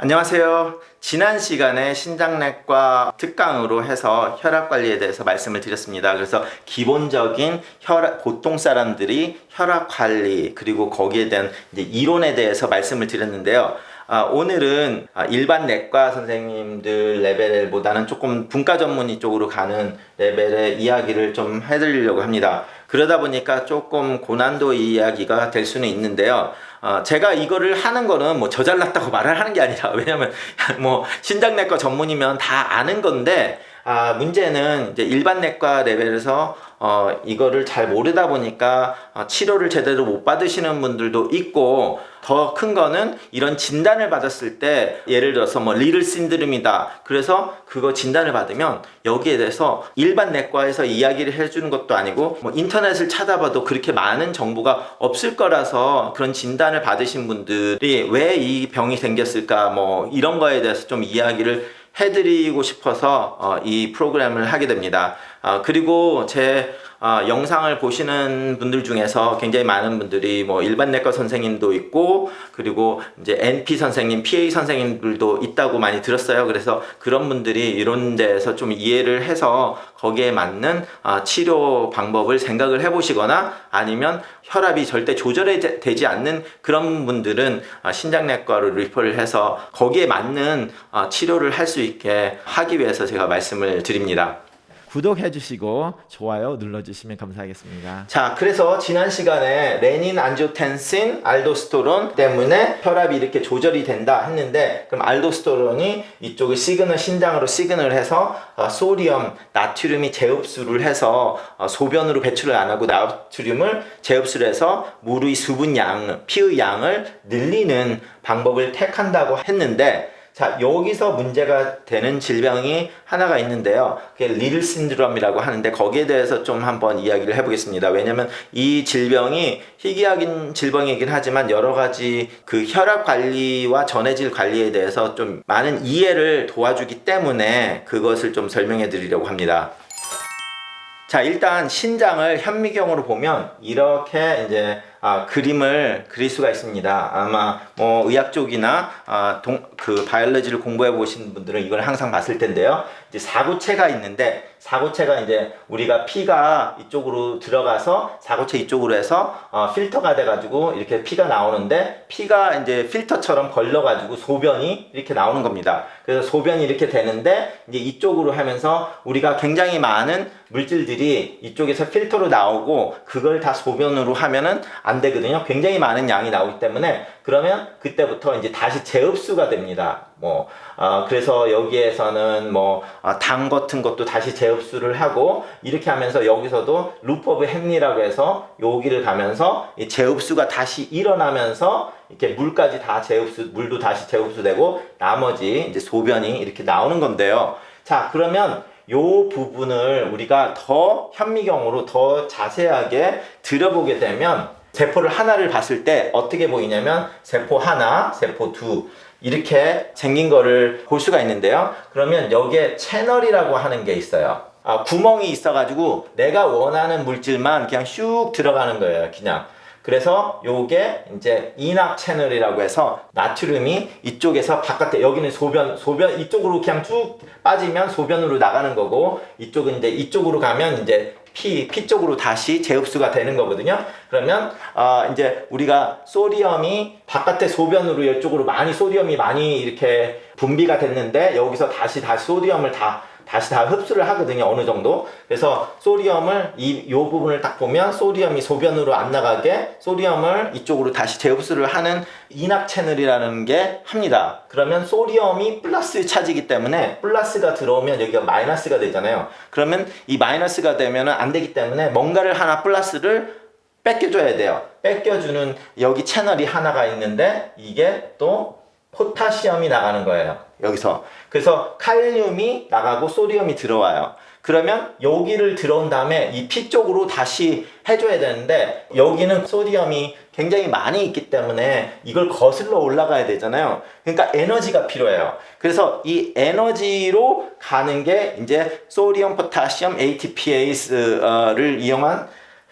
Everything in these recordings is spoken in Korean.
안녕하세요. 지난 시간에 신장내과 특강으로 해서 혈압 관리에 대해서 말씀을 드렸습니다. 그래서 기본적인 혈압, 보통 사람들이 혈압 관리, 그리고 거기에 대한 이론에 대해서 말씀을 드렸는데요. 아, 오늘은 아, 일반 내과 선생님들 레벨보다는 조금 분과 전문의 쪽으로 가는 레벨의 이야기를 좀 해드리려고 합니다. 그러다 보니까 조금 고난도 이야기가 될 수는 있는데요. 어, 제가 이거를 하는 거는 뭐 저잘났다고 말을 하는 게 아니라 왜냐면 뭐 신장내과 전문이면 다 아는 건데 아, 문제는 이제 일반 내과 레벨에서 어, 이거를 잘 모르다 보니까 어, 치료를 제대로 못 받으시는 분들도 있고 더 큰 거는 이런 진단을 받았을 때 예를 들어서 뭐 리를 신드롬이다. 그래서 그거 진단을 받으면 여기에 대해서 일반 내과에서 이야기를 해주는 것도 아니고 뭐 인터넷을 찾아봐도 그렇게 많은 정보가 없을 거라서 그런 진단을 받으신 분들이 왜 이 병이 생겼을까 뭐 이런 거에 대해서 좀 이야기를 해드리고 싶어서 어, 이 프로그램을 하게 됩니다. 아, 그리고 제 아, 영상을 보시는 분들 중에서 굉장히 많은 분들이 뭐 일반 내과 선생님도 있고 그리고 이제 NP 선생님, PA 선생님들도 있다고 많이 들었어요. 그래서 그런 분들이 이런 데에서 좀 이해를 해서 거기에 맞는 아, 치료 방법을 생각을 해보시거나 아니면 혈압이 절대 조절이 되- 되지 않는 그런 분들은 아, 신장내과로 리퍼를 해서 거기에 맞는 아, 치료를 할 수 있게 하기 위해서 제가 말씀을 드립니다. 구독해 주시고 좋아요 눌러 주시면 감사하겠습니다. 자, 그래서 지난 시간에 레닌, 안지오텐신, 알도스테론 때문에 혈압이 이렇게 조절이 된다 했는데 그럼 알도스테론이 이쪽을 시그널 신장으로 시그널 해서 어, 소디움, 나트륨이 재흡수를 해서 어, 소변으로 배출을 안 하고 나트륨을 재흡수를 해서 물의 수분 양, 피의 양을 늘리는 방법을 택한다고 했는데 자, 여기서 문제가 되는 질병이 하나가 있는데요. 그게 리를 신드롬이라고 하는데 거기에 대해서 좀 한번 이야기를 해보겠습니다. 왜냐면 이 질병이 희귀하긴 질병이긴 하지만 여러 가지 그 혈압 관리와 전해질 관리에 대해서 좀 많은 이해를 도와주기 때문에 그것을 좀 설명해 드리려고 합니다. 자, 일단 신장을 현미경으로 보면 이렇게 이제 아, 그림을 그릴 수가 있습니다. 아마 뭐 의학 쪽이나 아, 동, 그 바이올로지를 공부해 보신 분들은 이걸 항상 봤을 텐데요. 이제 사구체가 있는데 사구체가 이제 우리가 피가 이쪽으로 들어가서 사구체 이쪽으로 해서 어, 필터가 돼가지고 이렇게 피가 나오는데 피가 이제 필터처럼 걸려가지고 소변이 이렇게 나오는 겁니다. 그래서 소변이 이렇게 되는데 이제 이쪽으로 하면서 우리가 굉장히 많은 물질들이 이쪽에서 필터로 나오고 그걸 다 소변으로 하면은 안 되거든요. 굉장히 많은 양이 나오기 때문에 그러면 그때부터 이제 다시 재흡수가 됩니다. 뭐 어, 그래서 여기에서는 뭐당 같은 것도 다시 재흡수를 하고 이렇게 하면서 여기서도 루퍼브 햄리라고 해서 여기를 가면서 이 재흡수가 다시 일어나면서 이렇게 물까지 다 재흡수 물도 다시 재흡수되고 나머지 이제 소변이 이렇게 나오는 건데요. 자 그러면 요 부분을 우리가 더 현미경으로 더 자세하게 들여보게 되면 세포를 하나를 봤을 때 어떻게 보이냐면 세포 하나, 세포 두 이렇게 생긴 거를 볼 수가 있는데요. 그러면 여기에 채널이라고 하는 게 있어요. 아, 구멍이 있어가지고 내가 원하는 물질만 그냥 슉 들어가는 거예요. 그냥. 그래서 요게 이제 이낙 채널이라고 해서 나트륨이 이쪽에서 바깥에 여기는 소변 소변 이쪽으로 그냥 쭉 빠지면 소변으로 나가는 거고 이쪽은 이제 이쪽으로 가면 이제 피, 피 쪽으로 다시 재흡수가 되는 거거든요. 그러면 어, 이제 우리가 소디움이 바깥에 소변으로 이쪽으로 많이 소디움이 많이 이렇게 분비가 됐는데 여기서 다시 다시 소디움을 다 다시 다 흡수를 하거든요 어느 정도. 그래서 소디움을 이 요 부분을 딱 보면 소디움이 소변으로 안 나가게 소디움을 이쪽으로 다시 재흡수를 하는 이낙 채널이라는 게 합니다. 그러면 소디움이 플러스 차지기 때문에 플러스가 들어오면 여기가 마이너스가 되잖아요. 그러면 이 마이너스가 되면은 안 되기 때문에 뭔가를 하나 플러스를 뺏겨줘야 돼요. 뺏겨주는 여기 채널이 하나가 있는데 이게 또 포타시움이 나가는 거예요. 여기서. 그래서 칼륨이 나가고 소디움이 들어와요. 그러면 여기를 들어온 다음에 이 피 쪽으로 다시 해줘야 되는데 여기는 소디움이 굉장히 많이 있기 때문에 이걸 거슬러 올라가야 되잖아요. 그러니까 에너지가 필요해요. 그래서 이 에너지로 가는 게 이제 소디움, 포타시움, ATPase를 이용한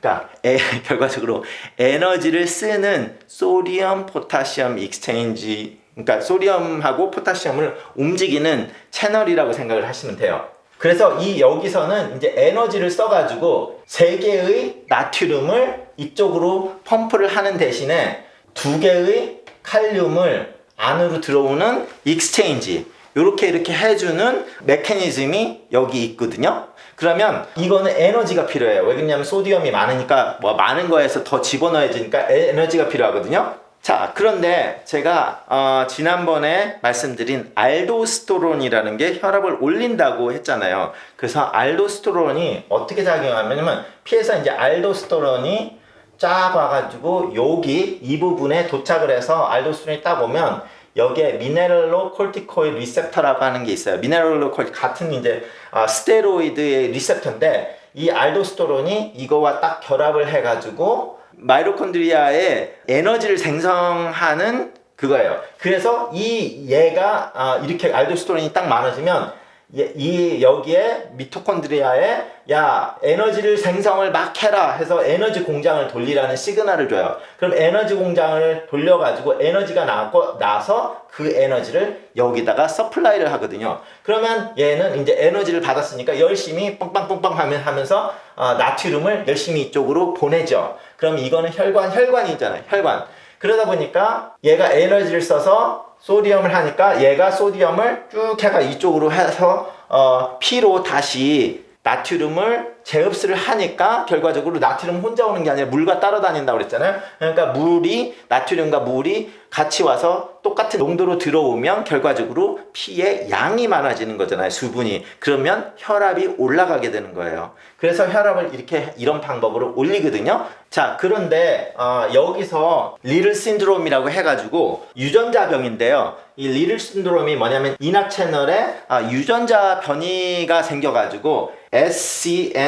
그러니까 에, 결과적으로 에너지를 쓰는 소디움 포타시움 익스체인지 그러니까 소디움하고 포타시움을 움직이는 채널이라고 생각을 하시면 돼요. 그래서 이 여기서는 이제 에너지를 써가지고 세 개의 나트륨을 이쪽으로 펌프를 하는 대신에 두 개의 칼륨을 안으로 들어오는 익스체인지 이렇게 이렇게 해주는 메커니즘이 여기 있거든요. 그러면 이거는 에너지가 필요해요. 왜 그러냐면 소디움이 많으니까 뭐 많은 거에서 더 집어넣어야 되니까 에너지가 필요하거든요. 자, 그런데 제가 어, 지난번에 말씀드린 알도스테론이라는 게 혈압을 올린다고 했잖아요. 그래서 알도스테론이 어떻게 작용하냐면 피에서 이제 알도스테론이 쫙 와가지고 여기 이 부분에 도착을 해서 알도스테론이 딱 오면 여기에 미네랄로 콜티코이 리셉터라고 하는 게 있어요. 미네랄로 콜 같은 이제 아, 스테로이드의 리셉터인데 이 알도스테론이 이거와 딱 결합을 해가지고 마이토콘드리아에 에너지를 생성하는 그거예요. 그래서 이 얘가 아, 이렇게 알도스테론이 딱 많아지면 예- 이 여기에 미토콘드리아에 야 에너지를 생성을 막 해라 해서 에너지 공장을 돌리라는 시그널을 줘요. 그럼 에너지 공장을 돌려가지고 에너지가 나고 나서 그 에너지를 여기다가 서플라이를 하거든요. 그러면 얘는 이제 에너지를 받았으니까 열심히 뻥빵뻥빵 하면 하면서 어, 나트륨을 열심히 이쪽으로 보내죠. 그럼 이거는 혈관 혈관이잖아요. 혈관. 그러다 보니까 얘가 에너지를 써서 소디움을 하니까 얘가 소디움을 쭉 해가 이쪽으로 해서 어, 피로 다시 나트륨을 재흡수를 하니까 결과적으로 나트륨 혼자 오는 게 아니라 물과 따라다닌다고 그랬잖아요. 그러니까 물이 나트륨과 물이 같이 와서 똑같은 농도로 들어오면 결과적으로 피의 양이 많아지는 거잖아요. 수분이. 그러면 혈압이 올라가게 되는 거예요. 그래서 혈압을 이렇게 이런 방법으로 올리거든요. 자, 그런데 어, 여기서 리를 신드롬이라고 해가지고 유전자 병인데요. 이 리를 신드롬이 뭐냐면 이낙 채널에 아, 유전자 변이가 생겨가지고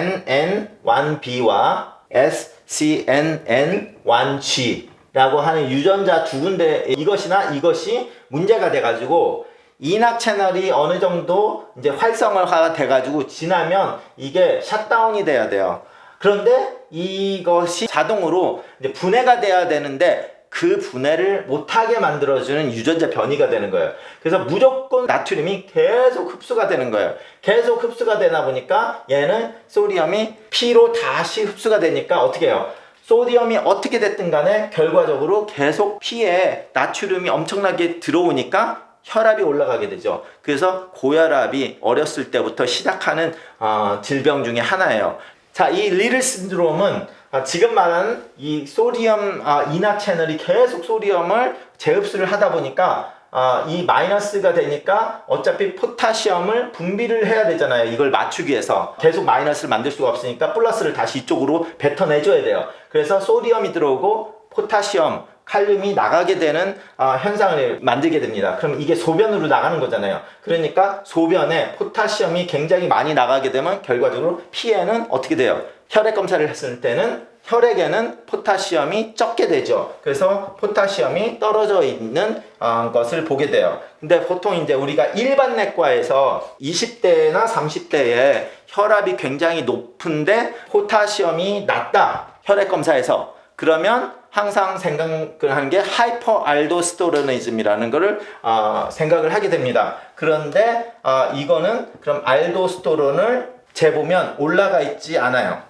SCNN1B와 SCNN1G라고 하는 유전자 두 군데 이것이나 이것이 문제가 돼가지고 이낙 채널이 어느 정도 이제 활성화가 돼가지고 지나면 이게 샷다운이 돼야 돼요. 그런데 이것이 자동으로 이제 분해가 돼야 되는데 그 분해를 못하게 만들어주는 유전자 변이가 되는 거예요. 그래서 무조건 나트륨이 계속 흡수가 되는 거예요. 계속 흡수가 되다 보니까 얘는 소디움이 피로 다시 흡수가 되니까 어떻게 해요? 소디움이 어떻게 됐든 간에 결과적으로 계속 피에 나트륨이 엄청나게 들어오니까 혈압이 올라가게 되죠. 그래서 고혈압이 어렸을 때부터 시작하는 어, 질병 중에 하나예요. 자, 이 리를 신드롬은 아, 지금 말하는 이 소디움 아, 인악 채널이 계속 소디움을 재흡수를 하다 보니까 아, 이 마이너스가 되니까 어차피 포타시움을 분비를 해야 되잖아요. 이걸 맞추기 위해서 계속 마이너스를 만들 수가 없으니까 플러스를 다시 이쪽으로 뱉어내줘야 돼요. 그래서 소디움이 들어오고 포타시움, 칼륨이 나가게 되는 아, 현상을 만들게 됩니다. 그럼 이게 소변으로 나가는 거잖아요. 그러니까 소변에 포타시움이 굉장히 많이 나가게 되면 결과적으로 피에는 어떻게 돼요? 혈액 검사를 했을 때는 혈액에는 포타시움이 적게 되죠. 그래서 포타시움이 떨어져 있는 어, 것을 보게 돼요. 근데 보통 이제 우리가 일반 내과에서 20대나 30대에 혈압이 굉장히 높은데 포타시움이 낮다. 혈액 검사에서 그러면 항상 생각을 하는 게 하이퍼 알도스테로니즘이라는 것을 어, 생각을 하게 됩니다. 그런데 어, 이거는 그럼 알도스테론을 재보면 올라가 있지 않아요.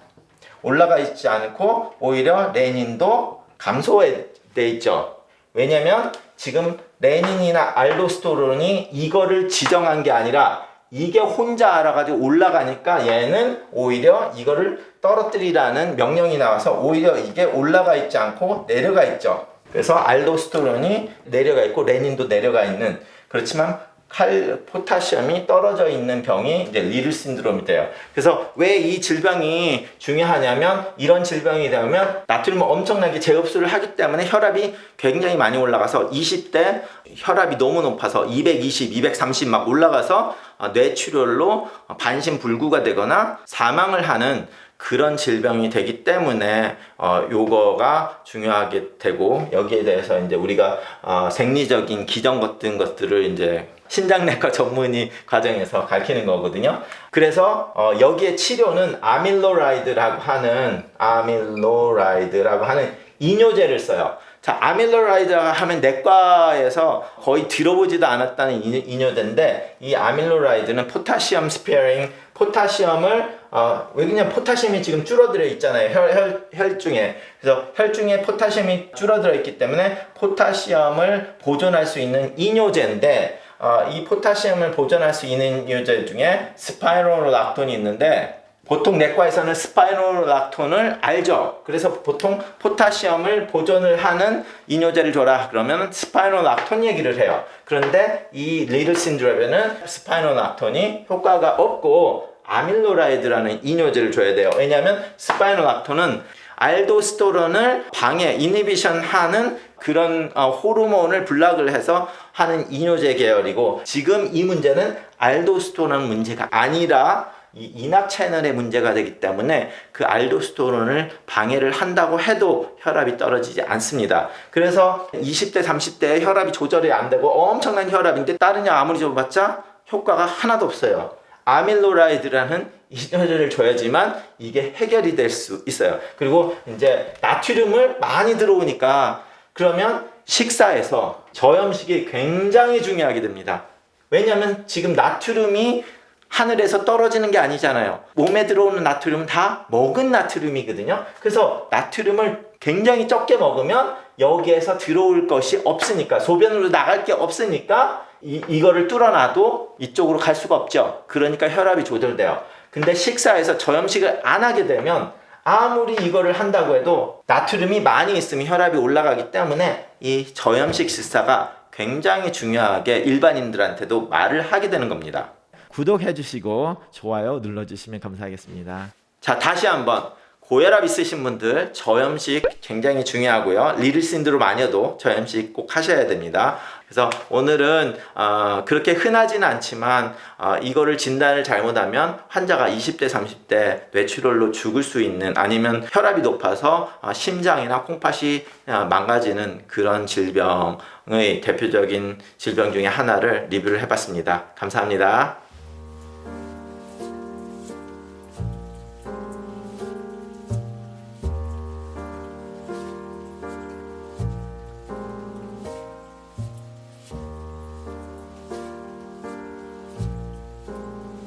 올라가 있지 않고 오히려 레닌도 감소돼 있죠. 왜냐면 지금 레닌이나 알도스테론이 이거를 지정한 게 아니라 이게 혼자 알아가지고 올라가니까 얘는 오히려 이거를 떨어뜨리라는 명령이 나와서 오히려 이게 올라가 있지 않고 내려가 있죠. 그래서 알도스테론이 내려가 있고 레닌도 내려가 있는 그렇지만 칼 포타시움이 떨어져 있는 병이 이제 리를 신드롬이 돼요. 그래서 왜 이 질병이 중요하냐면 이런 질병이 되면 나트륨을 엄청나게 재흡수를 하기 때문에 혈압이 굉장히 많이 올라가서 20대 혈압이 너무 높아서 220, 230 막 올라가서 어, 뇌출혈로 반신불구가 되거나 사망을 하는 그런 질병이 되기 때문에 어 요거가 중요하게 되고 여기에 대해서 이제 우리가 어 생리적인 기전 같은 것들을 이제 신장내과 전문의 과정에서 가르치는 거거든요. 그래서 어 여기에 치료는 아밀로라이드라고 하는 아밀로라이드라고 하는 이뇨제를 써요. 자, 아밀로라이드 하면 내과에서 거의 들어보지도 않았다는 이- 이뇨제인데 이 아밀로라이드는 포타시엄 스페어링 포타시엄을 어, 왜 그냥 포타시움이 지금 줄어들어 있잖아요. 혈, 혈, 혈중에. 그래서 혈중에 포타시움이 줄어들어 있기 때문에 포타시움을 보존할 수 있는 이뇨제인데 어, 이 포타시움을 보존할 수 있는 이뇨제 중에 스파이로락톤이 있는데 보통 내과에서는 스파이로락톤을 알죠. 그래서 보통 포타시움을 보존을 하는 이뇨제를 줘라 그러면 스파이로락톤 얘기를 해요. 그런데 이 리들 신드롬에는 스파이로락톤이 효과가 없고 아밀로라이드라는 이뇨제를 줘야 돼요. 왜냐하면 스파이로락톤은 알도스테론을 방해, 이니비션 하는 그런 어, 호르몬을 블락을 해서 하는 이뇨제 계열이고 지금 이 문제는 알도스테론 문제가 아니라 이 인압 채널의 문제가 되기 때문에 그 알도스테론을 방해를 한다고 해도 혈압이 떨어지지 않습니다. 그래서 20대, 30대에 혈압이 조절이 안 되고 엄청난 혈압인데 약 아무리 줘봤자 효과가 하나도 없어요. 아밀로라이드라는 이뇨제를 줘야지만 이게 해결이 될 수 있어요. 그리고 이제 나트륨을 많이 들어오니까 그러면 식사에서 저염식이 굉장히 중요하게 됩니다. 왜냐하면 지금 나트륨이 하늘에서 떨어지는 게 아니잖아요. 몸에 들어오는 나트륨은 다 먹은 나트륨이거든요. 그래서 나트륨을 굉장히 적게 먹으면 여기에서 들어올 것이 없으니까 소변으로 나갈 게 없으니까 이, 이거를 뚫어놔도 이쪽으로 갈 수가 없죠. 그러니까 혈압이 조절돼요. 근데 식사에서 저염식을 안 하게 되면 아무리 이거를 한다고 해도 나트륨이 많이 있으면 혈압이 올라가기 때문에 이 저염식 식사가 굉장히 중요하게 일반인들한테도 말을 하게 되는 겁니다. 구독해 주시고 좋아요 눌러 주시면 감사하겠습니다. 자, 다시 한번 고혈압 있으신 분들 저염식 굉장히 중요하고요. 리들 신드롬 아니어도 저염식 꼭 하셔야 됩니다. 그래서 오늘은 어, 그렇게 흔하지는 않지만 어, 이거를 진단을 잘못하면 환자가 20대 30대 뇌출혈로 죽을 수 있는 아니면 혈압이 높아서 어, 심장이나 콩팥이 어, 망가지는 그런 질병의 대표적인 질병 중에 하나를 리뷰를 해봤습니다. 감사합니다.